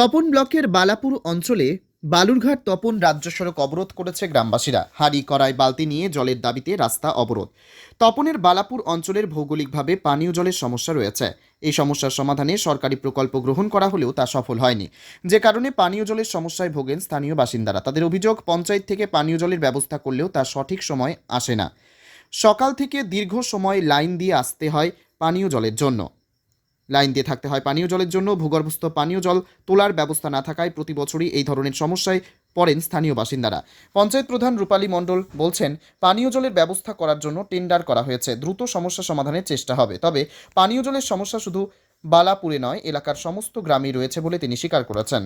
তপন ব্লকের বালাপুর অঞ্চলে বালুরঘাট তপন রাজ্য সড়ক অবরোধ করেছে গ্রামবাসীরা। হাড়ি, কড়াই, বালতি নিয়ে জলের দাবিতে রাস্তা অবরোধ। তপনের বালাপুর অঞ্চলের ভৌগোলিকভাবে পানীয় জলের সমস্যা রয়েছে। এই সমস্যার সমাধানে সরকারি প্রকল্প গ্রহণ করা হলেও তা সফল হয়নি। যে কারণে পানীয় জলের সমস্যায় ভোগেন স্থানীয় বাসিন্দারা। তাদের অভিযোগ, পঞ্চায়েত থেকে পানীয় জলের ব্যবস্থা করলেও তা সঠিক সময় আসে না। সকাল থেকে দীর্ঘ সময় লাইন দিয়ে আসতে হয় পানীয় জলের জন্য। লাইন দিয়ে থাকতে হয় পানীয় জলের জন্য ভূগর্ভস্থ পানীয় জল তোলার ব্যবস্থা না থাকায় প্রতি বছরই এই ধরনের সমস্যায় পড়েন স্থানীয় বাসিন্দারা পঞ্চায়েত প্রধান রূপালী মণ্ডল বলছেন পানীয় জলের ব্যবস্থা করার জন্য টেন্ডার করা হয়েছে দ্রুত সমস্যা সমাধানের চেষ্টা হবে তবে পানীয় জলের সমস্যা শুধু বালাপুরে নয় এলাকার সমস্ত গ্রামেই রয়েছে বলে তিনি স্বীকার করেছেন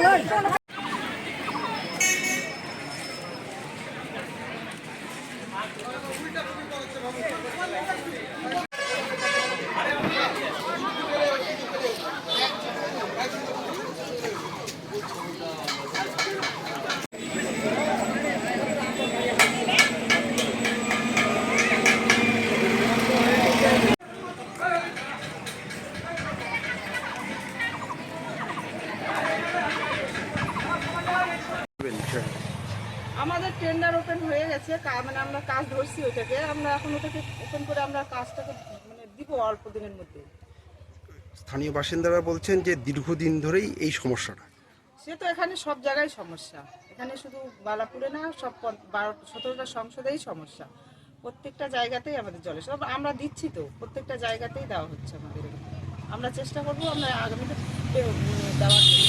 আমাদের টেন্ডার ওপেন হয়ে গেছে মানে আমরা কাজ ধরছি ওইটাকে। আমরা এখন ওটাকে ওপেন করে আমরা কাজটাকে মানে দিব অল্প দিনের মধ্যে। স্থানীয় বাসিন্দারা বলছেন যে দীর্ঘদিন ধরেই এই সমস্যাটা। সে তো এখানে সব জায়গায় সমস্যা। এখানে শুধু বালাপুরে না সব বারো সতেরোটা সংসদেই সমস্যা। প্রত্যেকটা জায়গাতেই আমাদের জলে। সব আমরা দিচ্ছি তো প্রত্যেকটা জায়গাতেই দেওয়া হচ্ছে আমাদের আমরা চেষ্টা করব আমরা আগামীতে দে- দেওয়ার জন্য।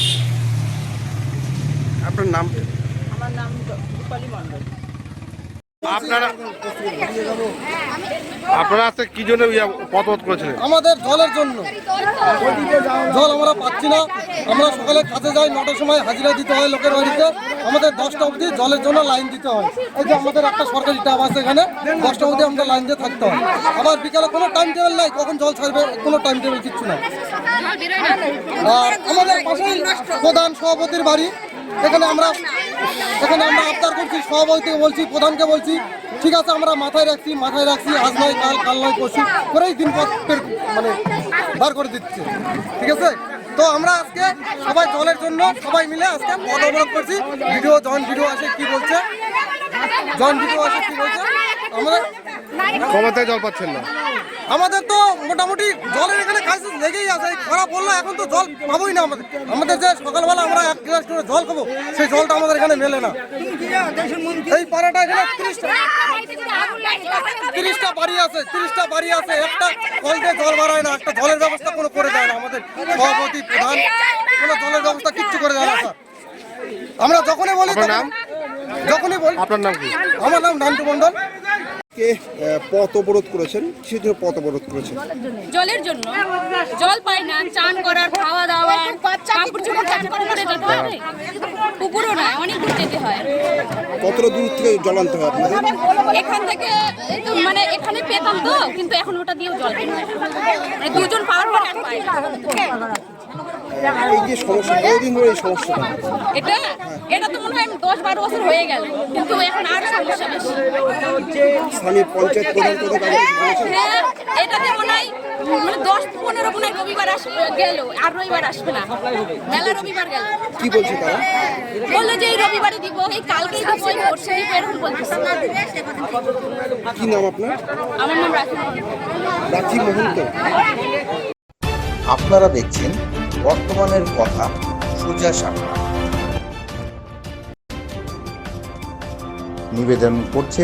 আপনার নাম আমার নাম রূপালী মণ্ডল। আপনারা আপনারা আজকে কি জন্য করেছিলেন? আমাদের জলের জন্য। জল আমরা পাচ্ছি না। আমরা সকালে কাজে যাই নটার সময় হাজিরা দিতে হয় লোকের বাড়িতে। আমাদের দশটা অবধি জলের জন্য লাইন দিতে হয়। এই যে আমাদের একটা সরকারি টাপ আছে এখানে দশটা অবধি আমরা লাইন দিয়ে থাকতে হয়। আবার বিকালে কোনো টাইম টেবিল নাই কখন জল ছাড়বে কোনো টাইম টেবিল কিচ্ছু নাই। আর আমাদের প্রধান সভাপতির বাড়ি। এখানে আমরা এখানে আমরা আবদার করছি, সভাপতিকে বলছি, প্রধানকে বলছি, ঠিক আছে, আমরা মাথায় রাখছি মাথায় রাখছি, আজ নয়, কাল কাল নয়, পরশু করেই দিন মানে বার করে দিচ্ছে, ঠিক আছে? তো আমরা আজকে সবাই জলের জন্য, সবাই মিলে আজকে পদ অবরোধ করছি, ভিডিও, জন ভিডিও আসে কি বলছে? জন ভিডিও আসে কি বলছে? আমরা থেকে জল পাচ্ছেন না। আমাদের তো মোটামুটি জলের এখানে ক্রাইসিস লেগেই আছে এই খরা পড়ল এখন তো জল পাবোই না আমাদের। আমাদের যে সকালবেলা আমরা এক গ্লাস করে জল খাব সেই জলটা আমাদের এখানে মেলে না। এই পাড়াটা এখানে তিরিশটা। তিরিশটা বাড়ি আছে তিরিশটা বাড়ি আছে একটা কল দিয়ে জল বাড়ায় না একটা জলের ব্যবস্থা কোনো করে দেয় না আমাদের। সভাপতি প্রধান কোনো জলের ব্যবস্থা কিচ্ছু করে দেয় না স্যার। আমরা যখনই বলি নাম? যখনই বলি আপনার নাম কি? আমার নাম নান্টু মণ্ডল। কে পথ অবরোধ করেছেন কিসের পথ অবরোধ করেছেন। জলের জন্য। জল পাই না চান করার খাওয়া দাওয়া কাপড় চোপড় চান করে করে যেতে হবে। পুকুরও না অনেক দূর যেতে হয়। কতটা দূর থেকে জল আনতে হয় আপনাদের? এখান থেকে মানে এখানে পেতাম তো কিন্তু এখন ওটা দিয়েও জল পাই না। মানে দুজন পাওয়ার পর আর পাই এই যে সমস্যা কতদিন ধরে এই সমস্যাটা এটা এটা তো মনে হয় দশ বারো বছর হয়ে গেল কিন্তু এখন আর সমস্যা বেশি। স্থানীয় পঞ্চায়েত প্রধান হ্যাঁ এটাতে মনে হয় মানে দশ পনেরো মনে হয় রবিবার আসবে গেল আর রবিবার আসবে না। মেলা রবিবার গেল। কি বলছে তারা? বলল যে এই রবিবারে দিব এই কালকেই দিব এই পরশু দিব এরকম বলতেছে কি নাম আপনার? আমার নাম রাখি রাখি মহন্ত। আপনারা দেখছেন বর্তমানের কথা সোজা সাপটা নিবেদন করছে